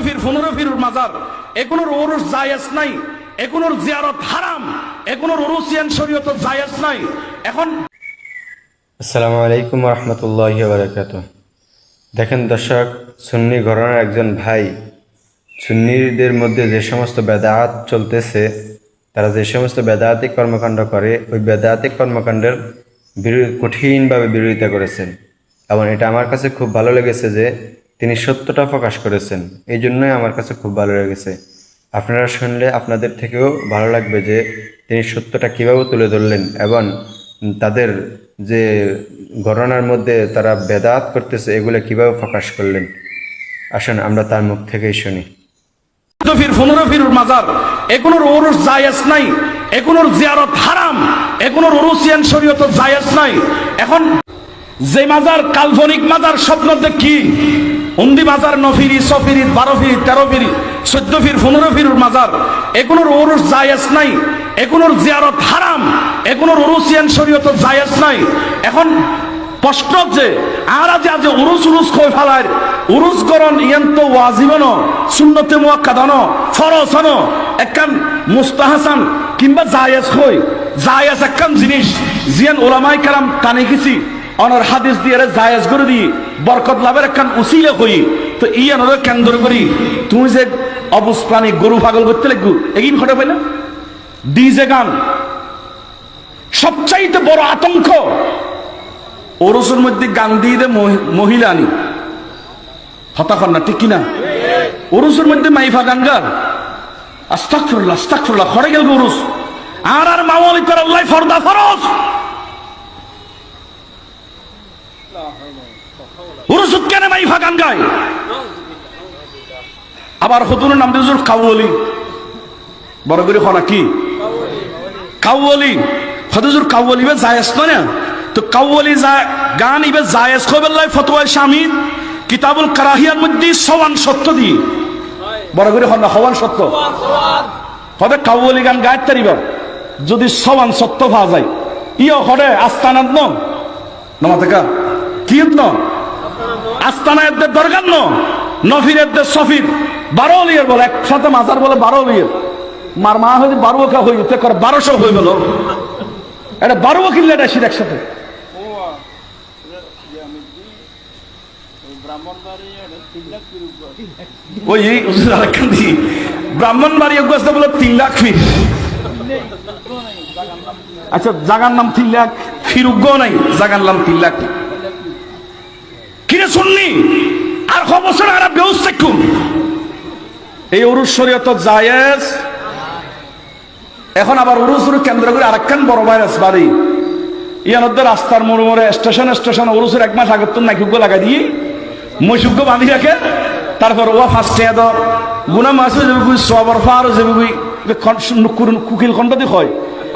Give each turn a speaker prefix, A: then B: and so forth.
A: ফির পনেরো ফির মাজার। এগুলোর ওরস জায়েজ নাই এগুলোর জিয়ারত হারাম এগুলোর ওরসিয়ান শরীয়ত জায়েজ নাই। এখন
B: আসসালামু আলাইকুম রহমতুল্লাহ বারকাত দেখেন দর্শক, সুন্নি ঘরানার একজন ভাই, সুন্নিদের মধ্যে যে সমস্ত বেদায়াত চলতেছে, তারা যে সমস্ত বেদায়াতিক কর্মকাণ্ড করে, ওই বেদায়াতিক কর্মকাণ্ডের বিরো- কঠিনভাবে বিরোধিতা করেছেন। এবং এটা আমার কাছে খুব ভালো লেগেছে যে তিনি সত্যটা প্রকাশ করেছেন। এই জন্যই আমার কাছে খুব ভালো লেগেছে। আপনারা শুনলে আপনাদের থেকেও ভালো লাগবে যে তিনি সত্যটা কীভাবে তুলে ধরলেন এবং তাদের যে ঘটনার মধ্যে তারা বেদাত করতেছে, এগুলো কীভাবে প্রকাশ করলেন। আসুন, আমরা তার মুখ থেকেই শুনি।
A: মাজার নাই জিয়ারত হারাম নাই। এখন যে মাজার, কাল্পনিক মাজার, স্বপ্ন দেখি উন্দি মাজার নফিরি, সফিরি বারো ফিরি তেরো ফিরি চোদ্দ ফির পনেরো ফির মাজার। এগুলোর ওরস জায়েজ নাই এগুলোর জিয়ারত হারাম এগুলোর ওরসিয়ান শরীয়ত জায়েজ নাই। এখন প্রশ্ন যে আর আজ আজ উরুস উরুস কই ফেলার উরুস করন ইয়ান তো ওয়াজিবন, সুন্নতে মুয়াক্কাদান, ফরজ একখান মুস্তাহাসান কিংবা জায়েজ হই জায়েজ একখান জিনিস জিয়ান ওলামাই কালাম টানি গেছি, অনর হাদিস দিয়ে জায়েজ করে দি বরকত লাভের একখান উসিলে কই তো ইয়ান ওরা কেন্দ্র করি। তুমি যে অবুজ প্রাণী, গরু পাগল করতে লাগু এগিন ঘটে পাইলা? ডিজে গান। সবচাইতে বড় আতঙ্ক, ওরসের মধ্যে গান দিয়ে দে মহি- মহিলা আনি হতাখন না, ঠিক কিনা? ওরসের মধ্যে মাইফা গান গার আস্তাক ফুরলা আস্তাক ফুরলা খড়ে গেল ওরস। আর আর মাওয়ালি তার আল্লাহ ফরদা ফরজ। মাইফা গান গায় আবার হতুনের নাম দিয়ে কাউলি বড় করে হনা কি? কাউলি হদুজুর কাউলি বে নয় না? তো কাউলি গান ইবে লাই ফতোয়া স্বামী কিতাবুল কারাহিয়ার মধ্যে সওয়ান সত্য দি বড় করে হন হওয়ান সত্য। হবে কাউলি গান গাইতে তারিব যদি সওয়ান সত্য পাওয়া যায় ইয় হরে আস্তানাত ন? নমাতে কা কি ন? আস্তানা এদের দরকার ন নফির এদের সফির। বারো লিয়ের বলে একসাথে মাজার বলে বারো লিয়ের মার মা হয়তো বারো কা হই তে করে বারোশো হয়ে গেল। এটা বারো কিনলে এটা সির একসাথে। ওই এই কান্দি ব্রাহ্মণ বাড়ি অগ্রস্ত বলে তিন আচ্ছা জাগার নাম তিন লাখ, ফির উগ্র নাই, জাগার নাম তিন লাখ। কিরে শুননি আর ক বছর আর ব্যবস্থা কুম এই অরুষ শরীয়ত জায়েজ। এখন আবার উরুসুর কেন্দ্র করে আরেকখান বড় ভাইরাস বাড়ি। ইয়ানদের রাস্তার মোড় মোড়ে স্টেশন স্টেশন উরুসের এক মাস আগের তো নাইকুগ্য লাগাই দিয়ে মৈসুগ্য বাঁধি রাখে। তারপর ও ফার্স্টে এদ গুনা মাসে যাবে সবর ফার যাবে কুকিল খন্ড দি হয়।